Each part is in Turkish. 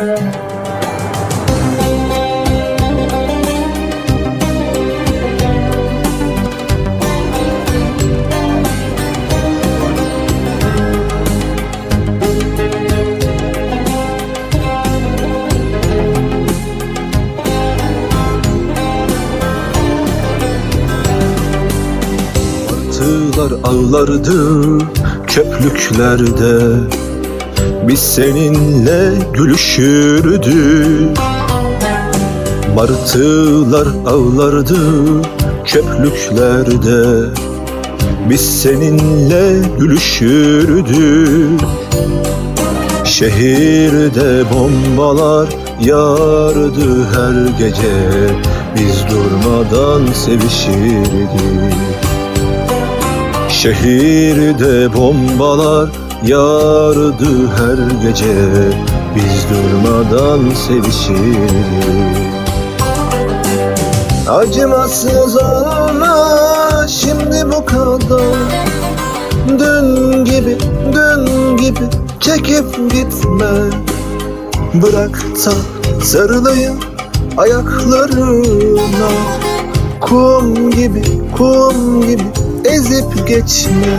Martılar ağlardı köplüklerde Biz seninle gülüşürdük Martılar ağlardı çöplüklerde. Biz seninle gülüşürdük Şehirde bombalar yağardı her gece. Biz durmadan sevişirdik. Şehirde bombalar yağardı her gece Biz durmadan sevişirdik Acımasız olma şimdi bu kadar. Dün gibi, dün gibi çekip gitme. Bırak da sarılayım ayaklarına. Kum gibi, kum gibi ezip geçme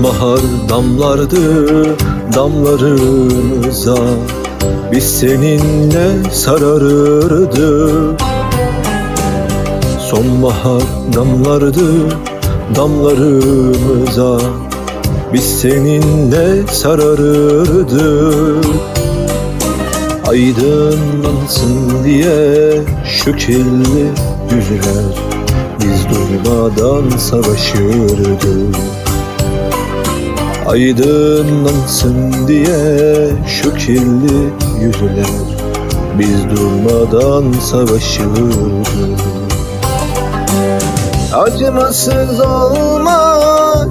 Sonbahar damlardı damlarımıza. Biz seninle sararırdık Sonbahar damlardı damlarımıza. Biz seninle sararırdık Aydınlansın diye şu kirli yüzler Biz durmadan savaşırdık Aydınlansın diye şu kirli yüzler. Biz durmadan savaşırdık Acımasız olma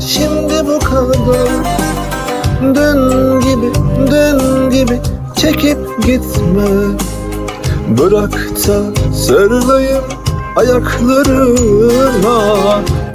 şimdi bu kadar. Dün gibi, dün gibi çekip gitme. Bırak da sarılayım ayaklarına